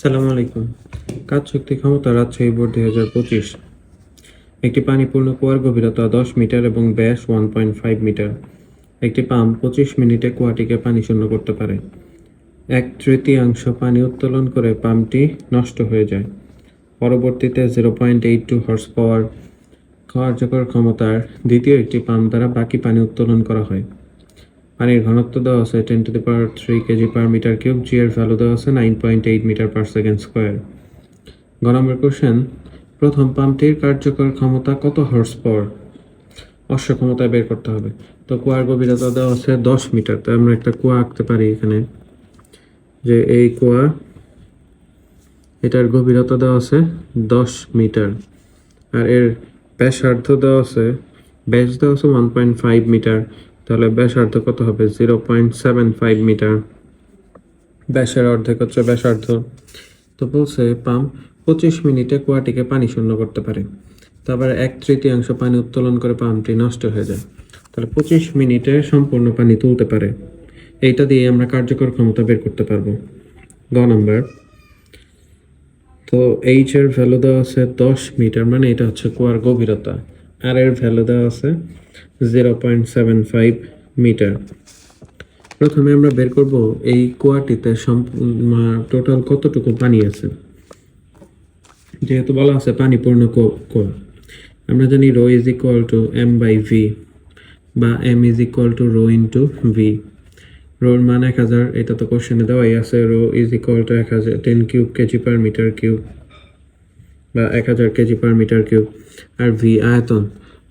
সালামু আলাইকুম। কাজ শক্তি ক্ষমতা রাজশাহী বোর্ড দুই হাজার পঁচিশ। একটি পানিপূর্ণ কুয়ার গভীরতা দশ মিটার এবং ব্যাস ওয়ান পয়েন্ট ফাইভ মিটার। একটি পাম্প পঁচিশ মিনিটে কুয়াটিকে পানি শূন্য করতে পারে। এক তৃতীয়াংশ পানি উত্তোলন করে পাম্পটি নষ্ট হয়ে যায়। পরবর্তীতে zero point eight two horse power কার্যকর ক্ষমতার দ্বিতীয় একটি পাম্প দ্বারা বাকি পানি উত্তোলন করা হয়। পানির ঘনত্ব দেওয়া আছে ten to the power three kg per metre cube g এর ভ্যালু দেওয়া আছে nine point eight metre per second square গ নম্বর কোশ্চেন প্রথম পাম্পটির কার্যকর ক্ষমতা কত হর্স পাওয়ার অশ্ব ক্ষমতা বের করতে হবে। তো কুয়ার গভীরতা দেওয়া আছে দশ মিটার তো আমরা একটা কুয়া আঁকতে পারি এখানে। যে এই কুয়া, এটার গভীরতা দেওয়া আছে দশ মিটার আর এর ব্যাসার্ধ দেওয়া আছে, ব্যাস দেওয়া আছে ওয়ান পয়েন্ট ফাইভ মিটার তাহলে ব্যাসার্ধ কত হবে zero point seven five metre. ব্যাসের অর্ধেক হচ্ছে ব্যাসার্ধ। তো বলছে, পাম্প পঁচিশ মিনিটে কুয়াটিকে পানি শূন্য করতে পারে। তারপরে এক তৃতীয়াংশ পানি উত্তোলন করে পাম্পটি নষ্ট হয়ে যায়। তাহলে পঁচিশ মিনিটে সম্পূর্ণ পানি তুলতে পারে। এইটা দিয়ে আমরা কার্যকর ক্ষমতা বের করতে পারব। গ নাম্বার। তো এইচ এর ভ্যালু দেওয়া আছে দশ মিটার মানে এটা হচ্ছে কুয়ার গভীরতা। আর এর ভ্যালু দেওয়া আছে zero point seven five metre প্রথমে আমরা বের করব এই কুয়াটিতে টোটাল কতটুকু পানি আছে। যেহেতু বলা আছে পানি পূর্ণ কুয়া আমরা জানি rho is equal to M by V বা M is equal to rho into V রোর মান এক হাজার, এটা তো কোশ্চেনে দেওয়াই আছে। রো ইজ ইকুয়াল টু এক হাজার ten cube KG per metre cube বা এক হাজার কেজি পার মিটার কিউব আর ভি আয়তন।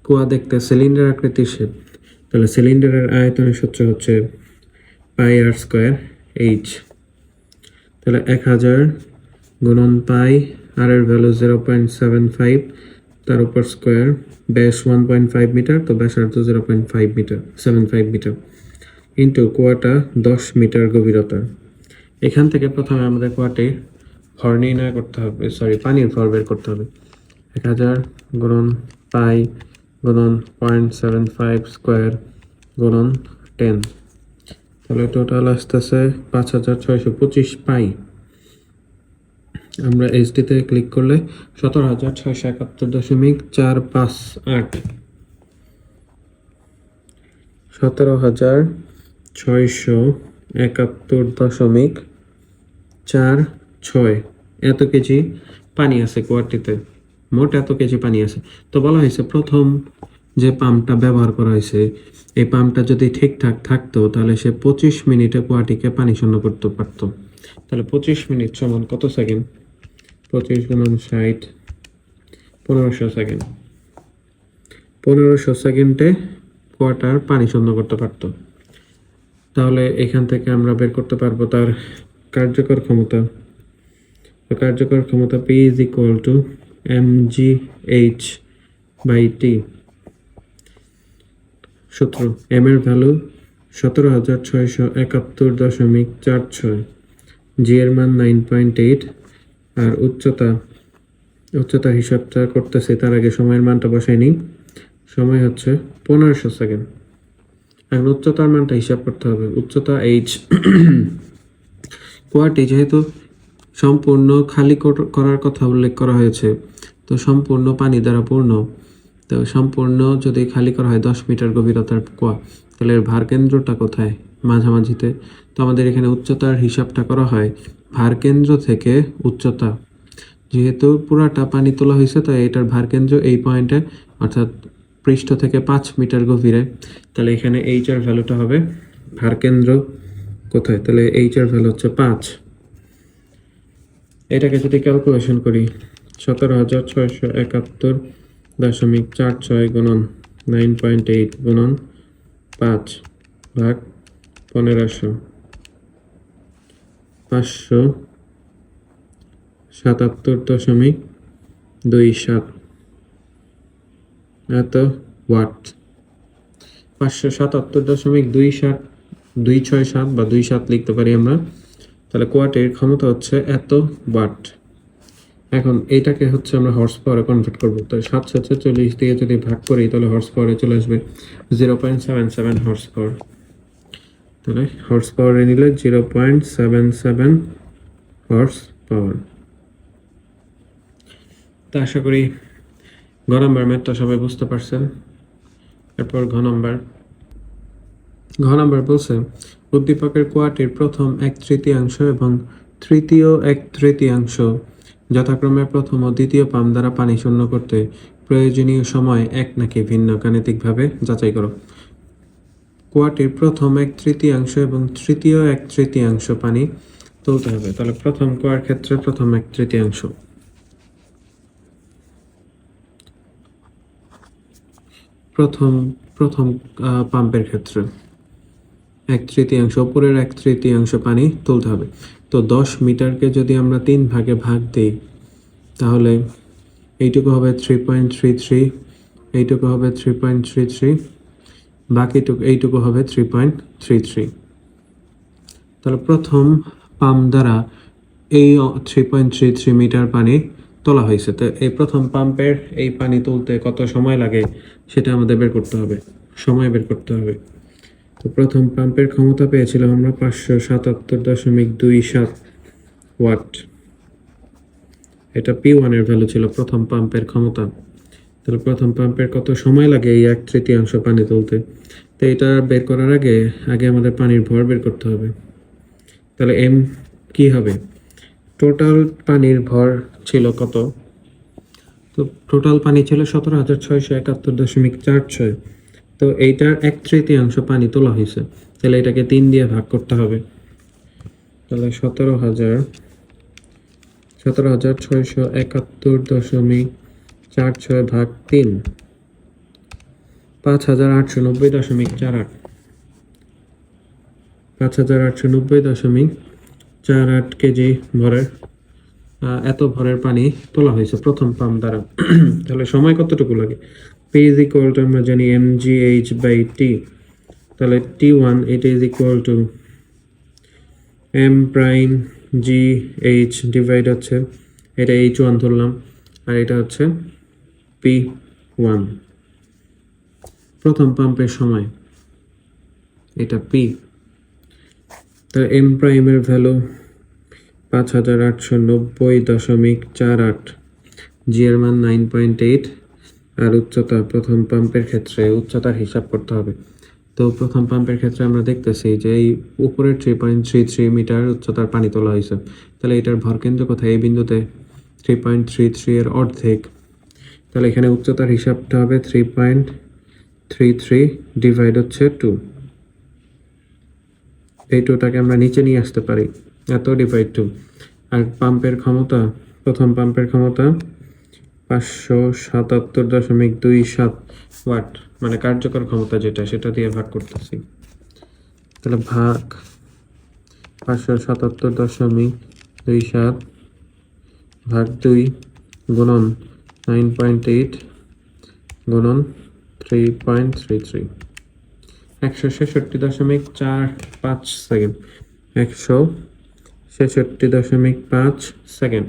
কুয়া দেখতে সিলিন্ডার আকৃতির শেপ তাহলে সিলিন্ডারের আয়তনের সূত্র হচ্ছে পাই আর স্কোয়ার এইচ তাহলে এক হাজার গুণন পাই আর এর value zero point seven five তার উপর স্কোয়ার ব্যাস ওয়ান পয়েন্ট ফাইভ মিটার তো ব্যাসার্ধ zero point five metre seven five metre into কুয়াটা দশ মিটার গভীরতা। এখান থেকে প্রথমে আমাদের কুয়াটির ভর নির্ণয় করতে হবে সরি পানির ভর বের করতে হবে। এক হাজার গুণন পাই গুণন পয়েন্ট সেভেন ফাইভ স্কোয়ার গুণন টেন তাহলে টোটাল আসতেছে পাঁচ হাজার ছয়শো পঁচিশ পাই। আমরা এইচডিতে ক্লিক করলে সতেরো হাজার ছয়শো একাত্তর দশমিক চার পাঁচ আট। সতেরো হাজার ছয়শো একাত্তর দশমিক চার ছয়। এত কেজি পানি আছে কুয়ারটিতে মোট এত কেজি পানি আছে। তো বলা হয়েছে, প্রথম যে পাম্পটা ব্যবহার করা হয়েছে, এই পাম্পটা যদি ঠিকঠাক থাকতো, তাহলে সে পঁচিশ মিনিটে কুয়াটিকে পানি শূন্য করতে পারতো। তাহলে পঁচিশ মিনিট সমান কত সেকেন্ড? পঁচিশ গুণন ষাট, পনেরোশো সেকেন্ড। পনেরোশো সেকেন্ডে কোয়াটার পানি শূন্য করতে পারতো। তাহলে এখান থেকে আমরা বের করতে পারব তার কার্যকর ক্ষমতা। কার্যকর ক্ষমতা P is equal to M G H by T সূত্র এম এর ভ্যালু সতেরো হাজার ছয়শো একাত্তর দশমিক চার ছয়। জি এর মান নাইন পয়েন্ট এইট আর উচ্চতা উচ্চতা হিসাবটা করতেছি, তার আগে সময়ের মানটা বসাই নিই। সময় হচ্ছে পনেরোশো সেকেন্ড। এখন উচ্চতার মানটা হিসাব করতে হবে। উচ্চতা এইচ কুয়াটি যেহেতু সম্পূর্ণ খালি কর- করার কথা উল্লেখ করা হয়েছে। তো সম্পূর্ণ পানি দ্বারা পূর্ণ। তো সম্পূর্ণ যদি খালি করা হয় দশ মিটার গভীরতার কুয়া, তাহলে এর ভার কেন্দ্রটা কোথায়? মাঝামাঝিতে। তো আমাদের এখানে উচ্চতার হিসাবটা করা হয় ভার কেন্দ্র থেকে উচ্চতা। যেহেতু পুরাটা পানি তোলা হয়েছে, তাই এটার ভার কেন্দ্র এই পয়েন্টে, অর্থাৎ পৃষ্ঠ থেকে পাঁচ মিটার গভীরে। তাহলে এখানে এইচ আর ভ্যালুটা হবে ভার কেন্দ্র কোথায়? তাহলে এইচ আর ভ্যালু হচ্ছে পাঁচ। এটাকে যদি ক্যালকুলেশন করি সতেরো হাজার ছয়শো একাত্তর দশমিক চার ছয় গুণন নাইন পয়েন্ট এইট গুণন পাঁচ ভাগ পনেরোশো, পাঁচশো সাতাত্তর দশমিক দুই সাত। এত ওয়াট পাঁচশো সাতাত্তর দশমিক দুই সাত, দুই ছয় সাত বা দুই সাত লিখতে পারি আমরা। তাহলে কোয়াটের ক্ষমতা হচ্ছে এত ওয়াট এখন এইটাকে হচ্ছে আমরা হর্স পাওয়ারে কনভার্ট করব। তো সাতশো ছেচল্লিশ দিয়ে যদি ভাগ করি, তাহলে হর্স পাওয়ারে চলে আসবে zero point seven seven horse power তাহলে হর্স পাওয়ারে নিলে zero point seven seven horse power তা আশা করি ঘ নম্বর ম্যাথটা সবাই বুঝতে পারছেন। এরপর ঘ নম্বর। ঘ নম্বর বলছে উদ্দীপকের কোয়াটির প্রথম এক তৃতীয়াংশ এবং তৃতীয় এক তৃতীয়াংশ, যথাক্রমে প্রথম ও দ্বিতীয় পাম দ্বারা পানি শূন্য করতে প্রয়োজনীয় সময় এক নাকি ভিন্ন গাণিতিকভাবে যাচাই করো। কোয়াটির প্রথম এক তৃতীয়াংশ এবং তৃতীয় এক তৃতীয়াংশ পানি তুলতে হবে। তাহলে প্রথম কোয়ার ক্ষেত্রে প্রথম এক তৃতীয়াংশ। প্রথম প্রথম পাম্পের ক্ষেত্রে। এক তৃতীয়াংশ, উপরের এক তৃতীয়াংশ পানি তুলতে হবে। তো দশ মিটারকে যদি আমরা তিন ভাগে ভাগ দিই, তাহলে এইটুকু হবে থ্রি পয়েন্ট থ্রি থ্রি এইটুকু হবে থ্রি পয়েন্ট থ্রি থ্রি বাকিটুকু, এইটুকু হবে থ্রি পয়েন্ট থ্রি থ্রি তাহলে প্রথম পাম্প দ্বারা এই three point three three metre পানি তোলা হয়েছে। তো এই প্রথম পাম্পের এই পানি তুলতে কত সময় লাগে, সেটা আমাদের বের করতে হবে। সময় বের করতে হবে। তো প্রথম পাম্পের ক্ষমতা পেয়েছিলাম আমরা পাঁচশো সাতাত্তর দশমিক দুই সাত ওয়াট। এটা পি ওয়ানের ভ্যালু ছিল প্রথম পাম্পের ক্ষমতা। তাহলে প্রথম পাম্পের কত সময় লাগে এই এক তৃতীয়াংশ পানি তুলতে? তো এটা বের করার আগে আগে আমাদের পানির ভর বের করতে হবে। তাহলে এম কি হবে? টোটাল পানির ভর ছিল কত? তো টোটাল পানি ছিল সতেরো হাজার ছয়শো একাত্তর দশমিক চার ছয়। তো এইটার এক তৃতীয়াংশ পানি তোলা হয়েছে। তাহলে এটাকে তিন দিয়ে ভাগ করতে হবে। তাহলে সতেরো হাজার সতেরো হাজার ছয়শো একাত্তর দশমিক চার ছয় ভাগ তিন, পাঁচ হাজার আটশো নব্বই দশমিক চার আট, পাঁচ হাজার আটশো নব্বই দশমিক চার আট কেজি ভরের এত ভরের পানি তোলা হয়েছে প্রথম পাম্প দ্বারা। তাহলে সময় কতটুকু লাগে? পি ইজ ইকুয়াল টু আমরা জানি M G H by T তাহলে টি ওয়ান এটা is equal to M prime G H divide হচ্ছে, এটা এইচ ওয়ান ধরলাম, আর এটা হচ্ছে পি ওয়ান প্রথম পাম্পের সময়, এটা পি তো এম প্রাইমের ভ্যালু পাঁচ হাজার আটশো নব্বই দশমিক চার আট জি এর মান নাইন পয়েন্ট এইট আর উচ্চতা প্রথম পাম্পের ক্ষেত্রে উচ্চতার হিসাব করতে হবে। তো প্রথম পাম্পের ক্ষেত্রে আমরা দেখতেছি যে এই উপরে three point three three metre উচ্চতার পানি তোলা হয়েছে। তাহলে এটার ভরকেন্দ্র কোথায়? এই বিন্দুতে থ্রি পয়েন্ট থ্রি থ্রি এর অর্ধেক। তাহলে এখানে উচ্চতার হিসাবটা হবে three point three three divide হচ্ছে টু এই টুটাকে আমরা নিচে নিয়ে আসতে পারি, এত ডিভাইড টু আর পাম্পের ক্ষমতা, প্রথম পাম্পের ক্ষমতা পাঁচশো সাতাত্তর দশমিক দুই সাত ওয়াট মানে কার্যকর ক্ষমতা যেটা, সেটা দিয়ে ভাগ করতেছি। তাহলে ভাগ পাঁচশো সাতাত্তর দশমিক দুই সাত ভাগ দুই গুণন নাইন পয়েন্ট এইট গুণন থ্রি পয়েন্ট থ্রি থ্রি। একশো ছেষট্টি দশমিক চার পাঁচ সেকেন্ড। একশো ছেষট্টি দশমিক পাঁচ সেকেন্ড।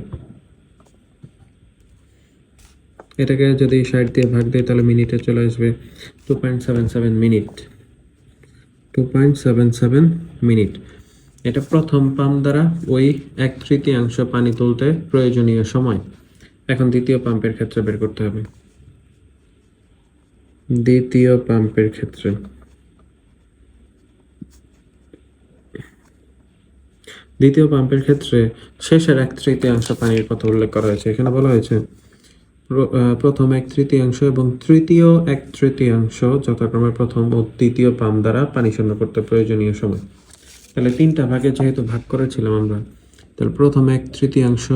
এটাকে যদি ষাট দিয়ে ভাগ দিই, তাহলে মিনিটে চলে আসবে two point seven seven minute. Two point seven seven minute. এটা প্রথম পাম্প দ্বারা ওই এক তৃতীয়াংশ পানি তুলতে প্রয়োজনীয় সময়। এখন দ্বিতীয় পাম্পের ক্ষেত্রে বের করতে হবে। দ্বিতীয় পাম্পের ক্ষেত্রে। দ্বিতীয় পাম্পের ক্ষেত্রে শেষের এক তৃতীয়াংশ পানির কথা উল্লেখ করা হয়েছে। এখানে বলা হয়েছে প্রথম এক তৃতীয়াংশ এবং তৃতীয় এক তৃতীয়াংশ যথাক্রমে প্রথম ও দ্বিতীয় পাম্প দ্বারা পানি শূন্য করতে প্রয়োজনীয় সময়। তাহলে তিনটা ভাগে যেহেতু ভাগ করেছিলাম আমরা, তাহলে প্রথম এক তৃতীয়াংশ,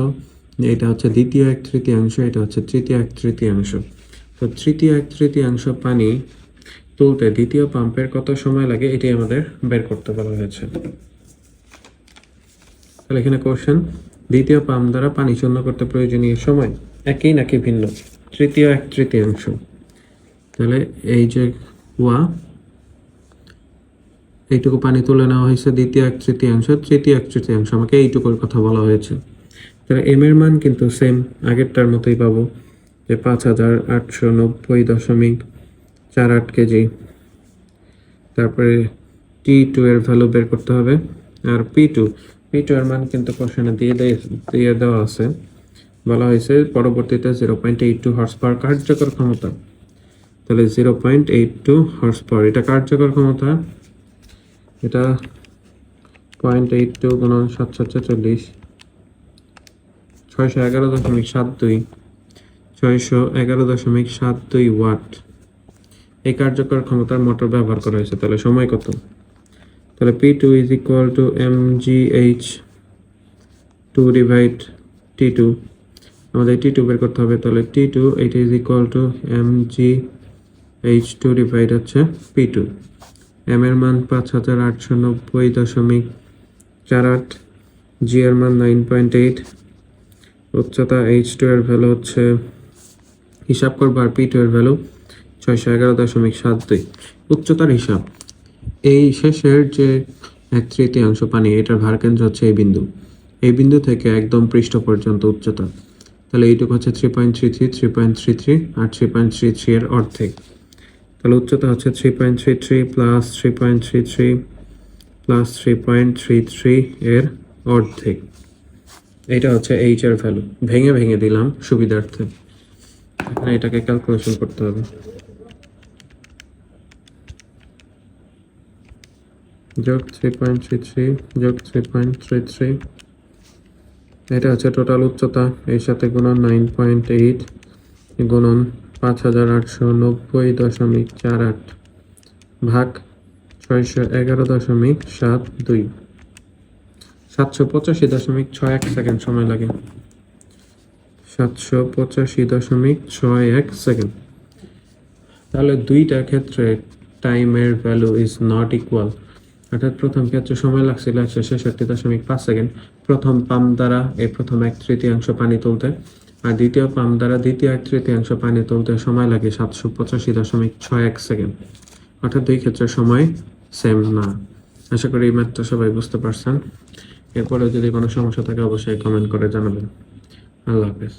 এটা হচ্ছে দ্বিতীয় এক তৃতীয়াংশ, এটা হচ্ছে তৃতীয় এক তৃতীয়াংশ। তো তৃতীয় এক তৃতীয়াংশ পানি তুলতে দ্বিতীয় পাম্পের কত সময় লাগে এটি আমাদের বের করতে বলা হয়েছে। তাহলে এখানে কোশ্চেন দ্বিতীয় পাম্প দ্বারা পানি শূন্য করতে প্রয়োজনীয় সময় একই নাকি ভিন্ন? তৃতীয় এক তৃতীয়াংশ। তাহলে এই যে ওয়া, এইটুকু পানি তুলে নেওয়া হয়েছে দ্বিতীয় এক তৃতীয়াংশ, তৃতীয় এক তৃতীয়াংশ, আমাকে এইটুকুর কথা বলা হয়েছে। তাহলে এম এর মান কিন্তু সেম আগেরটার মতোই পাবো, যে পাঁচ হাজার আটশো নব্বই দশমিক চার আট কেজি। তারপরে টি টু এর ভ্যালু বের করতে হবে, আর পি টু পি টু মান কিন্তু কোশ্চেনে দিয়ে দিয়ে দেওয়া আছে। বলা হয়েছে পরবর্তীতে zero point eight two horse power কার্যকর ক্ষমতা। তাহলে zero point eight two horse power এটা কার্যকর ক্ষমতা? এটা পয়েন্ট এইট টু গুণন ছয়শো এগারো দশমিক সাত দুই। ছয়শো এগারো দশমিক সাত দুই ওয়াট। এই কার্যকর ক্ষমতার মোটর ব্যবহার করা হয়েছে, তাহলে সময় কত? তাহলে P two is equal to M G H two divide T two আমাদের টি টু বের করতে হবে, তাহলে টি টু এইটা is equal to M G H two divide হচ্ছে পি টু এম এর মান পাঁচ হাজার আটশো নব্বই দশমিক চার আট জি এর মান নাইন পয়েন্ট এইট উচ্চতা এইচ টু এর ভ্যালু হচ্ছে, হিসাব করব আর পি টু এর ভ্যালু ছয়শো এগারো দশমিক সাত দুই। উচ্চতার হিসাব। এই শেষের যে এক তৃতীয়াংশ পানি, এটার ভারকেন্দ্র হচ্ছে এই বিন্দু। এই বিন্দু থেকে একদম পৃষ্ঠ পর্যন্ত উচ্চতা। তাহলে এইটুকু হচ্ছে three point three three three point three three আর থ্রি পয়েন্ট থ্রি থ্রি এর অর্ধেক। তাহলে উচ্চতা হচ্ছে three point three three plus three point three three plus three point three three এর অর্ধেক। এটা হচ্ছে এইচ এর ভ্যালু ভেঙে ভেঙে দিলাম সুবিধার্থে। এখানে এটাকে ক্যালকুলেশন করতে হবে। যোগ থ্রি পয়েন্ট থ্রি থ্রি, যোগ থ্রি পয়েন্ট থ্রি থ্রি। এটা হচ্ছে টোটাল উচ্চতা, এর সাথে গুণন নাইন পয়েন্ট এইট, গুণন পাঁচ হাজার আটশো নব্বই দশমিক চার আট, ভাগ ছয়শো এগারো দশমিক সাত দুই। সাতশো পঁচাশি দশমিক ছয় এক সেকেন্ড সময় লাগে। সাতশো পঁচাশি দশমিক ছয় এক সেকেন্ড। তাহলে দুইটা ক্ষেত্রে টাইমের ভ্যালু ইজ নট ইকুয়াল অর্থাৎ প্রথম ক্ষেত্রে সময় লাগছিল? একশো ছেষট্টি দশমিক পাঁচ সেকেন্ড। প্রথম পাম্প দ্বারা এই প্রথম এক তৃতীয়াংশ পানি তুলতে। আর দ্বিতীয় পাম্প দ্বারা দ্বিতীয় এক তৃতীয়াংশ পানি তুলতে সময় লাগে সাতশো পঁচাশি দশমিক ছয় এক সেকেন্ড। অর্থাৎ দুই ক্ষেত্রে সময় সেম না। আশা করি এই ম্যাথটা সবাই বুঝতে পারছেন। এরপরে যদি কোনো সমস্যা থাকে, অবশ্যই কমেন্ট করে জানাবেন। আল্লাহ হাফেজ।